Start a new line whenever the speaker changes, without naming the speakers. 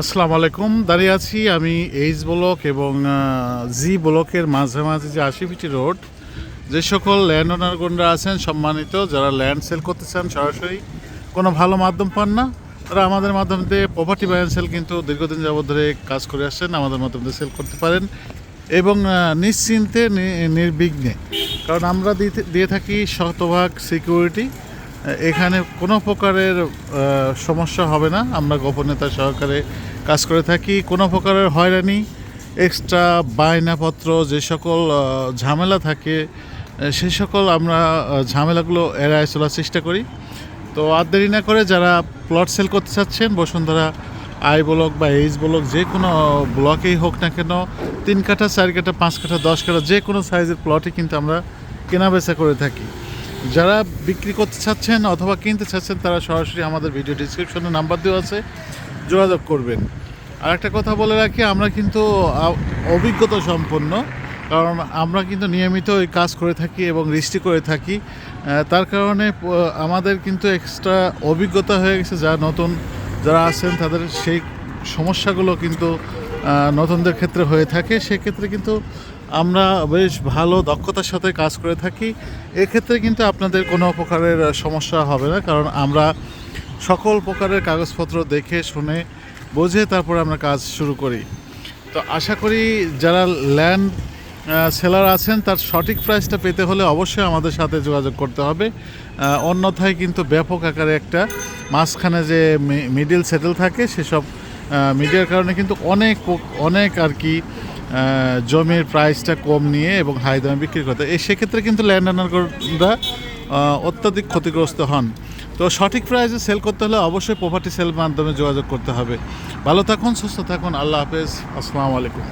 আসসালামু আলাইকুম। দাঁড়িয়ে আছি আমি এইচ ব্লক এবং জি ব্লকের মাঝামাঝি যে আশি ফিটি রোড, যে সকল ল্যান্ড ওনারগণরা আছেন, সম্মানিত, যারা ল্যান্ড সেল করতে চান সরাসরি, কোনো ভালো মাধ্যম পান না, তারা আমাদের মাধ্যম দিয়ে প্রপার্টি বাই সেল কিন্তু দীর্ঘদিন যাবত ধরে কাজ করে আসছেন, আমাদের মাধ্যম দিয়ে সেল করতে পারেন এবং নিশ্চিন্তে নির্বিঘ্নে। কারণ আমরা দিয়ে থাকি শতভাগ সিকিউরিটি এখানে কোনো প্রকারের সমস্যা হবে না। আমরা গোপনীয়তা সহকারে কাজ করে থাকি। কোনো প্রকারের হয়রানি এক্সট্রা বায়নাপত্র যে সকল ঝামেলা থাকে সেই সকল আমরা ঝামেলাগুলো এড়ায় চলার চেষ্টা করি। তো আর দেরি না করে যারা প্লট সেল করতে চাচ্ছেন, বসুন্ধরা আই ব্লক বা এইচ ব্লক যে কোনো ব্লকেই হোক না কেন, তিন কাঠা, চার কাঠা, পাঁচ কাঠা, দশ কাঠা যে কোনো সাইজের প্লটই কিন্তু আমরা কেনা বেচা করে থাকি। যারা বিক্রি করতে চাচ্ছেন অথবা কিনতে চাচ্ছেন, তারা সরাসরি আমাদের ভিডিও ডিসক্রিপশনে নাম্বার দেওয়া আছে। যোগাযোগ করবেন। আর একটা কথা বলে রাখি, আমরা কিন্তু অভিজ্ঞতা সম্পন্ন, কারণ আমরা কিন্তু নিয়মিত এই কাজ করে থাকি এবং রিস্টি করে থাকি। তার কারণে আমাদের কিন্তু এক্সট্রা অভিজ্ঞতা হয়ে গেছে, যা নতুন যারা আছেন, তাদের সেই সমস্যাগুলো কিন্তু নতুনদের ক্ষেত্রে হয়ে থাকে। সেক্ষেত্রে কিন্তু আমরা বেশ ভালো দক্ষতার সাথে কাজ করে থাকি। এক্ষেত্রে কিন্তু আপনাদের কোনো প্রকারের সমস্যা হবে না, কারণ আমরা সকল প্রকারের কাগজপত্র দেখে, শুনে, বুঝে তারপরে আমরা কাজ শুরু করি। তো আশা করি যারা ল্যান্ড সেলার আছেন, তার সঠিক প্রাইসটা পেতে হলে অবশ্যই আমাদের সাথে যোগাযোগ করতে হবে। অন্যথায় কিন্তু ব্যাপক আকারে একটা মাঝখানে যে মিডিল সেটেল থাকে, সেসব মিডিয়ার কারণে কিন্তু অনেক অনেক আর কি জমির প্রাইসটা কম নিয়ে এবং হাই দামে বিক্রি করতে। এই সেক্ষেত্রে কিন্তু ল্যান্ড ওনাররা অত্যাধিক ক্ষতিগ্রস্ত হন। তো সঠিক প্রাইসে সেল করতে হলে অবশ্যই প্রপার্টি সেল মাধ্যমে যোগাযোগ করতে হবে। ভালো থাকুন, সুস্থ থাকুন, আল্লাহ হাফেজ। আসসালামু আলাইকুম।